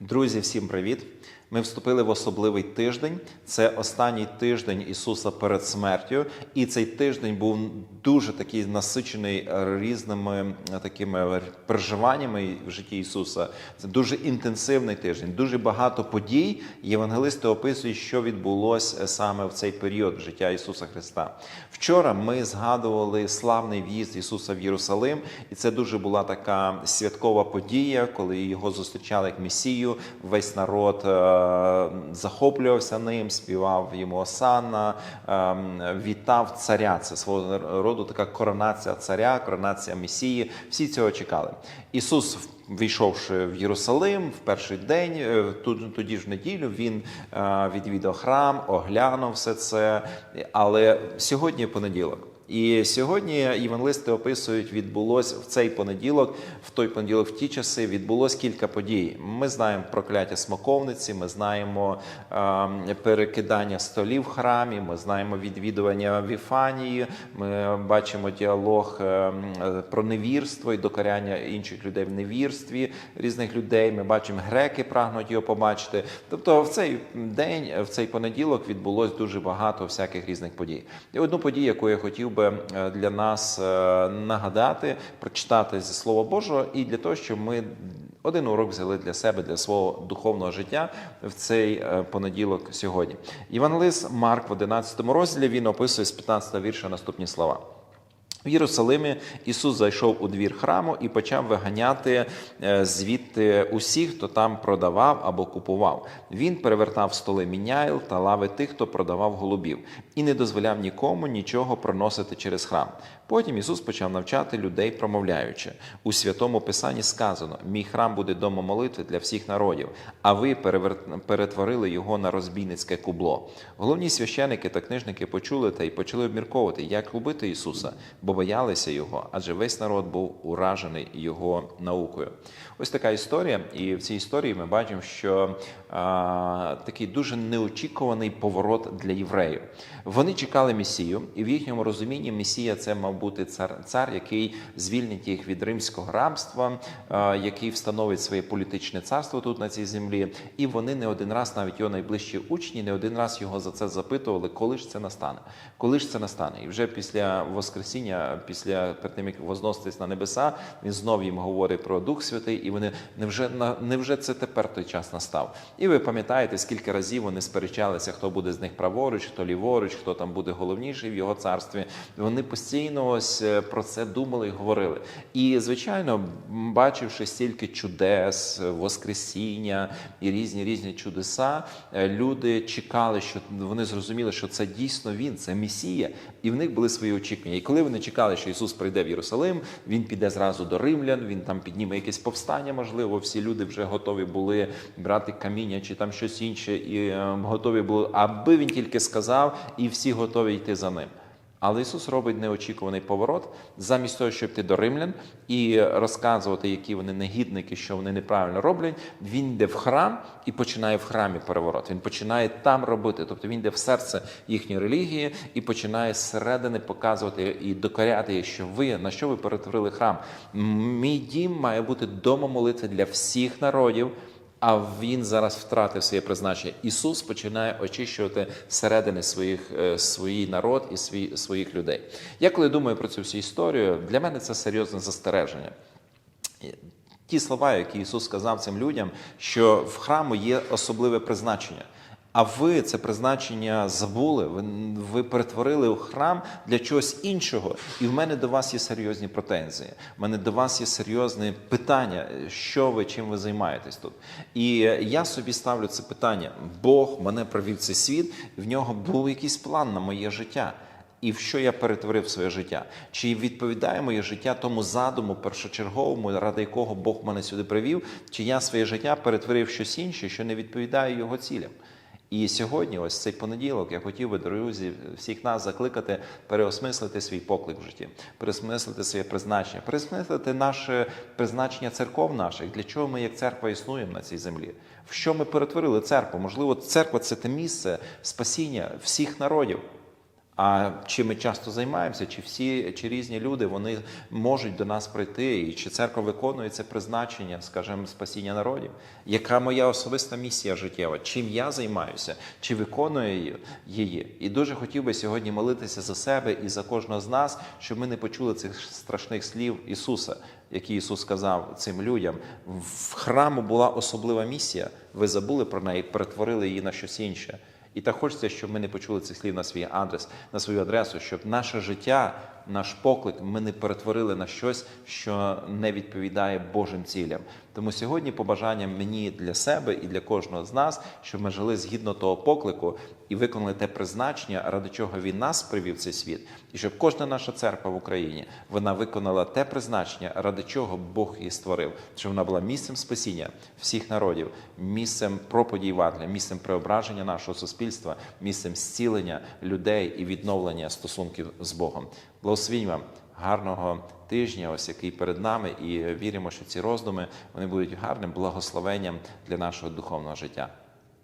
Друзі, всім привіт! Ми вступили в особливий тиждень. Це останній тиждень Ісуса перед смертю, і цей тиждень був дуже такий насичений різними е, такими переживаннями в житті Ісуса. Це дуже інтенсивний тиждень, дуже багато подій. Євангелисти описують, що відбулося саме в цей період життя Ісуса Христа. Вчора ми згадували славний в'їзд Ісуса в Єрусалим, і це дуже була така святкова подія, коли його зустрічали як Месію. Весь народ е, захоплювався ним, співав йому Осанна, е, вітав царя. Це свого роду така коронація царя, коронація Месії. Всі цього чекали. Ісус Війшовши в Єрусалим в перший день, е, тоді ж в неділю він відвідав храм, оглянув все це. Але сьогодні понеділок. І сьогодні євангелисти описують, відбулось в цей понеділок, в той понеділок, в ті часи відбулось кілька подій. Ми знаємо прокляття смоковниці, ми знаємо е, перекидання столів в храмі, ми знаємо відвідування Віфанії, ми бачимо діалог е, про невірство і докоряння інших людей в невірстві різних людей. Ми бачимо, греки прагнуть його побачити. Тобто, в цей день, в цей понеділок, відбулось дуже багато всяких різних подій. І одну подію, яку я хотів би е, для нас е, нагадати, прочитати зі Слова Божого, і для того, щоб ми один урок взяли для себе, для свого духовного життя в цей е, понеділок сьогодні. Євангелист Марк в 11 розділі він описує з 15 вірша наступні слова. В Єрусалимі Ісус зайшов у двір храму і почав виганяти е, звідти усіх, хто там продавав або купував. Він перевертав столи міняйл та лави тих, хто продавав голубів, і не дозволяв нікому нічого проносити через храм. Потім Ісус почав навчати людей, промовляючи у святому Писанні сказано: Мій храм буде домом молитви для всіх народів, а ви перетворили його на розбійницьке кубло. Головні священики та книжники почули та й почали обмірковувати, як убити Ісуса, бо боялися його, адже весь народ був уражений його наукою. Ось така історія, і в цій історії ми бачимо, що а, такий дуже неочікуваний поворот для євреїв. Вони чекали Месію, і в їхньому розумінні Месія це мав бути цар, цар який звільнить їх від римського рабства, а, який встановить своє політичне царство тут на цій землі. І вони не один раз, навіть його найближчі учні, не один раз його за це запитували, коли ж це настане, коли ж це настане. І вже після Воскресіння, після перед тим як возноситись на небеса, він знов їм говорить про Дух Святий, і вони невже невже це тепер той час настав? І ви пам'ятаєте, скільки разів вони сперечалися, хто буде з них праворуч, хто ліворуч, хто там буде головніший в його царстві. Вони постійно ось е, про це думали і говорили. І звичайно, бачивши стільки чудес, е, воскресіння і різні різні чудеса, е, люди чекали, що вони зрозуміли, що це дійсно він, це Месія, і в них були свої очікування. І коли вони чекали, що Ісус прийде в Єрусалим, він піде зразу до римлян, він там підніме якесь повстання, можливо, всі люди вже готові були брати каміння чи там щось інше, і е, готові були, аби він тільки сказав, і всі готові йти за ним. Але Ісус робить неочікуваний поворот, замість того, щоб йти до римлян і розказувати, які вони негідники, що вони неправильно роблять. Він йде в храм і починає в храмі переворот. Він починає там робити. Тобто він йде в серце їхньої релігії і починає зсередини показувати і докоряти, що ви на що ви перетворили храм. Мій дім має бути домом молитви для всіх народів. А він зараз втратив своє призначення. Ісус починає очищувати всередини своїх е, свій народ і свій, своїх людей. Я коли думаю про цю всю історію, для мене це серйозне застереження. Ті слова, які Ісус сказав цим людям, що в храму є особливе призначення. А ви це призначення забули. Ви, ви перетворили у храм для чогось іншого. І в мене до вас є серйозні претензії. У мене до вас є серйозне питання, що ви чим ви займаєтесь тут. І я собі ставлю це питання: Бог мене привів в цей світ, в нього був якийсь план на моє життя. І в що я перетворив своє життя? Чи відповідає моє життя тому задуму першочерговому, ради якого Бог мене сюди привів, чи я своє життя перетворив в щось інше, що не відповідає його цілям? І сьогодні, ось цей понеділок, я хотів би, друзі, всіх нас закликати переосмислити свій поклик в житті, переосмислити своє призначення, переосмислити наше призначення церков наших, для чого ми як церква існуємо на цій землі. В що ми перетворили церкву? Можливо, церква це те місце спасіння всіх народів. А чи ми часто займаємося, чи всі чи різні люди вони можуть до нас прийти, і чи церква виконує це призначення, скажімо, спасіння народів? Яка моя особиста місія життєва? Чим я займаюся, чи виконую її-? І дуже хотів би сьогодні молитися за себе і за кожного з нас, щоб ми не почули цих страшних слів Ісуса, які Ісус сказав цим людям. В храму була особлива місія. Ви забули про неї, перетворили її на щось інше. І так хочеться, щоб ми не почули цих слів на свій адрес, на свою адресу, щоб наше життя, наш поклик ми не перетворили на щось, що не відповідає Божим цілям. Тому сьогодні побажання мені для себе і для кожного з нас, щоб ми жили згідно того поклику і виконали те призначення, ради чого він нас привів в цей світ, і щоб кожна наша церква в Україні вона виконала те призначення, ради чого Бог її створив, щоб вона була місцем спасіння всіх народів, місцем проповіді Євангелія, місцем преображення нашого суспільства, місцем зцілення людей і відновлення стосунків з Богом. Благословінь вам гарного тижня, ось який перед нами, і віримо, що ці роздуми вони будуть гарним благословенням для нашого духовного життя.